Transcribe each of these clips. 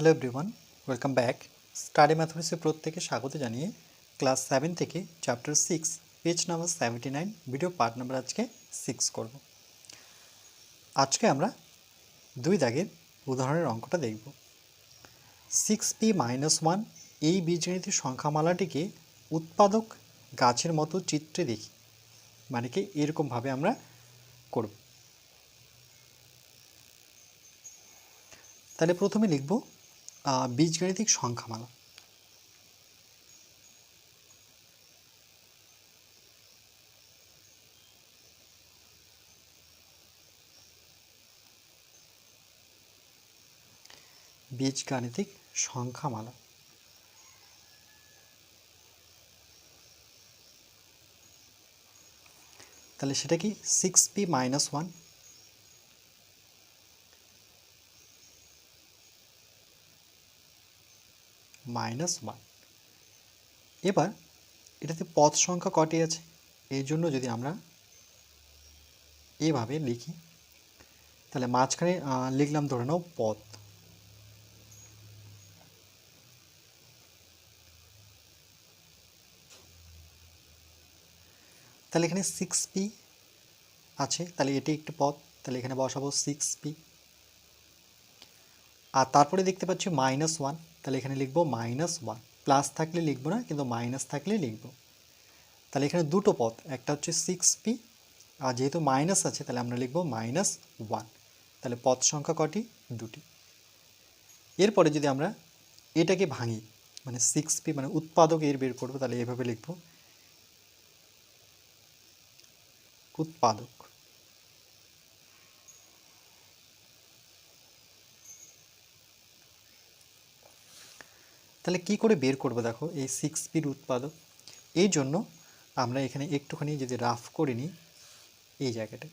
Hello everyone welcome back study ম্যাথমেটিক্সে প্রত্যেকে স্বাগত জানিয়ে ক্লাস সেভেন থেকে chapter six page number seventy nine video part number আজকে six করব। আজকে আমরা দুই দাগের উদাহরণের অঙ্কটা দেখব। সিক্স পি মাইনাস ওয়ান এই বীজগণিতের সংখ্যামালাটিকে উৎপাদক গাছের মতো চিত্রে দেখি মানে কি এরকমভাবে আমরা করব। তাহলে প্রথমে লিখব বীজগাণিতিক সংখ্যামালা। বীজগাণিতিক সংখ্যামালা। তাহলে সেটা কি six p minus one minus one এবার এটাতে পদ সংখ্যা কটি আছে? এই জন্য যদি আমরা এভাবে লিখি, তাহলে মাঝখানে লিখলাম ধরে নাও পদ। তাহলে এখানে সিক্স পি আছে, তাহলে এটি একটি পদ, তাহলে এখানে বসাবো সিক্স পি আর তারপরে দেখতে পাচ্ছি মাইনাস ওয়ান তাহলে এখানে লিখব মাইনাস ওয়ান প্লাস থাকলে লিখব না, কিন্তু মাইনাস থাকলে লিখব। তাহলে এখানে দুটো পদ একটা হচ্ছে সিক্স পি আর যেহেতু মাইনাস আছে, তাহলে আমরা লিখব মাইনাস ওয়ান তাহলে পথ সংখ্যা কটি? দুটি। এরপরে যদি আমরা এটাকে ভাঙি মানে সিক্স পি মানে উৎপাদক এর বের করব, তাহলে এভাবে লিখব। উৎপাদক। তাহলে কি করে বের করব দেখো, এই সিক্স পির উৎপাদক? এই জন্য আমরা এখানে একটুখানি যদি রাফ করে নিই, এই জায়গাটা।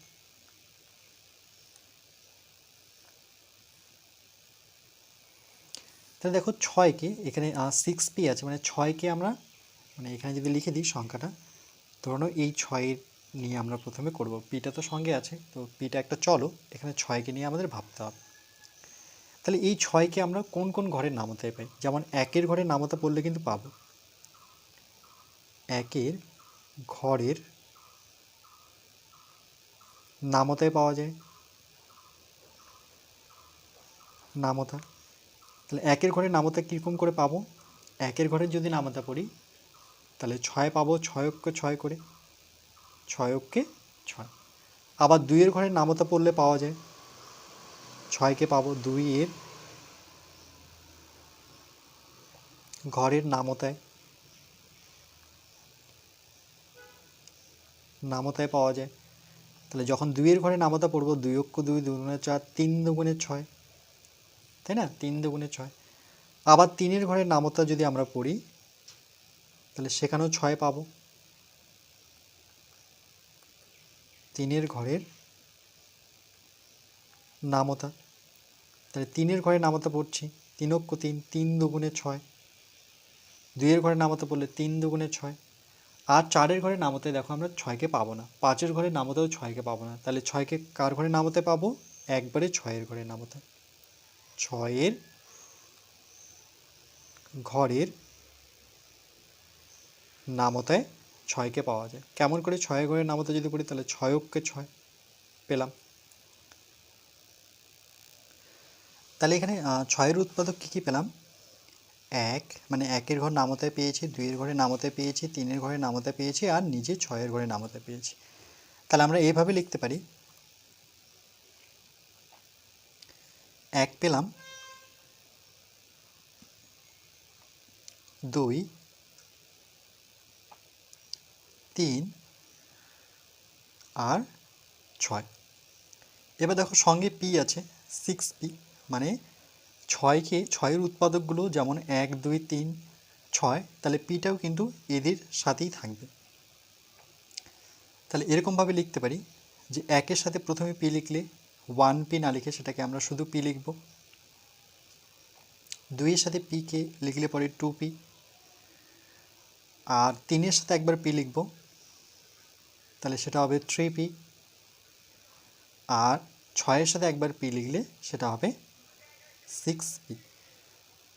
তাহলে দেখো ছয়কে, এখানে সিক্স পি আছে মানে ছয়কে আমরা মানে এখানে যদি লিখে দিই সংখ্যাটা, ধরো এই ছয়ের নিয়ে আমরা প্রথমে করব। পিটা তো সঙ্গে আছে, তো পিটা একটা চলো, এখানে ছয়কে নিয়ে আমাদের ভাবতে হবে। তাহলে এই ছয়কে আমরা কোন কোন ঘরের নামতায় পাই? যেমন একের ঘরে নামতা পড়লে কিন্তু পাবো। একের ঘরের নামতায় পাওয়া যায়। নামতা। তাহলে একের ঘরে নামতা কীরকম করে পাবো? একের ঘরে যদি নামতা পড়ি, তাহলে ছয় পাবো ছয়ককে ছয় করে। ছয়ককে ছয়। আবার দুইয়ের ঘরে নামতা পড়লে পাওয়া যায়। ছয়কে পাবো দুই এর ঘরের নামতায়। নামতায় পাওয়া যায়। তাহলে যখন দুইয়ের ঘরে নামতা পড়ব, দুই অক্ষ, দুই দুগুণে চার, তিন দুগুণে ছয়। তাই না? তিন দুগুণে ছয়। আবার তিনের ঘরের নামতা যদি আমরা পড়ি, তাহলে সেখানেও ছয় পাবো। তিনের ঘরের নামতা। তাহলে তিনের ঘরে নামতা পড়ছি। তিন অক্ষ তিন তিন দুগুণে ছয়। দুইয়ের ঘরে নামতা পড়লে তিন দুগুণে ছয়। আর চারের ঘরে নামতে দেখো আমরা ছয়কে পাবো না। পাঁচের ঘরে নামতেও ছয়কে পাবো না। তাহলে ছয়কে কার ঘরে নামতে পাবো? একবারে ছয়ের ঘরে নামতে। ছয়ের ঘরের নামতায় ছয়কে পাওয়া যায়। কেমন করে ছয়ের ঘরের নামতে যদি পড়ি, তাহলে ছয়ককে ছয় পেলাম। তাহলে এখানে ছয়ের উৎপাদক কী কী পেলাম? এক মানে একের ঘর নামতে পেয়েছি, দুইয়ের ঘরে নামতে পেয়েছি, তিনের ঘরে নামতে পেয়েছি, আর নিজে ছয়ের ঘরে নামতে পেয়েছি। তাহলে আমরা এইভাবে লিখতে পারি। এক পেলাম। দুই, তিন, আর ছয়। এবার দেখো সঙ্গে পি আছে সিক্স পি। মানে ছয়কে, ছয়ের উৎপাদকগুলো যেমন এক, দুই, তিন, ছয়, তাহলে পিটাও কিন্তু এদের সাথেই থাকবে। তাহলে এরকমভাবে লিখতে পারি যে একের সাথে প্রথমে পি লিখলে ওয়ান পি না লিখে সেটাকে আমরা শুধু পি লিখব। দুইয়ের সাথে পিকে লিখলে পরে টু পি আর তিনের সাথে একবার পি লিখব, তাহলে সেটা হবে থ্রি পি আর ছয়ের সাথে একবার পি লিখলে সেটা হবে সিক্স পি।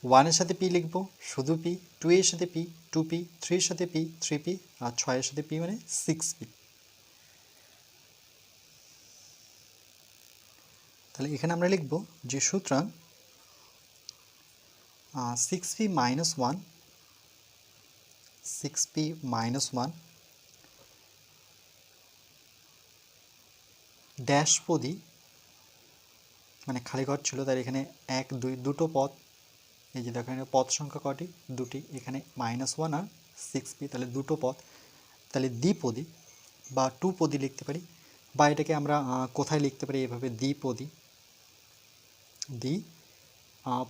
ওয়ানের সাথে পি লিখব, শুধু পি, টু এর সাথে পি, টু পি থ্রির সাথে পি, থ্রি পি, আর ছয়ের সাথে পি মানে সিক্স পি। তাহলে এখানে আমরা লিখব যে সুতরাং six p minus one, six p minus one, dash পদি মানে খালি ঘর ছিল, তার এখানে এক, দুই, দুটো পদ এই যে দেখো এখানে পদ সংখ্যা কটি? দুটি। এখানে মাইনাস ওয়ান আর সিক্স পি তাহলে দুটো পদ তাহলে দ্বিপদী বা টু পদি লিখতে পারি। বা এটাকে আমরা কোথায় লিখতে পারি? এভাবে দ্বিপদী। দ্বি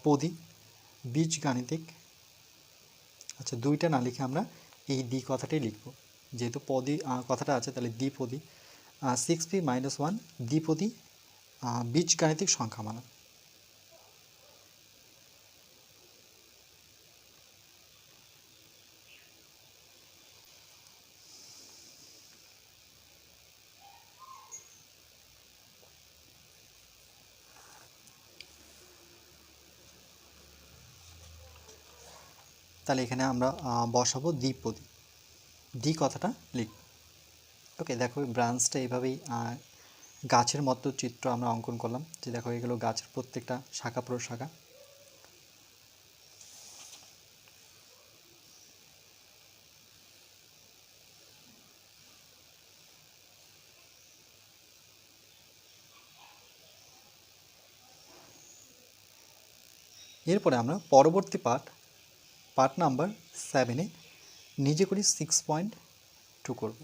পদী বীজগাণিতিক। আচ্ছা দুইটা না লিখে আমরা এই দ্বি কথাটাই লিখব। যেহেতু পদী কথাটা আছে, তাহলে দ্বিপদী। সিক্স পি মাইনাস ওয়ান দ্বিপদী বীজগাণিতিক সংখ্যা মানা। তাহলে এখানে আমরা বসাবো দ্বিপদী। দ্বি কথাটা লিখব। ওকে, দেখো ব্রাঞ্চটা এইভাবেই গাছের মতো চিত্র আমরা অঙ্কন করলাম। যে দেখো এগুলো গাছের প্রত্যেকটা শাখা প্রশাখা এরপরে আমরা পরবর্তী পার্ট পার্ট নাম্বার সেভেনে নিজে করি সিক্স পয়েন্ট টু করব।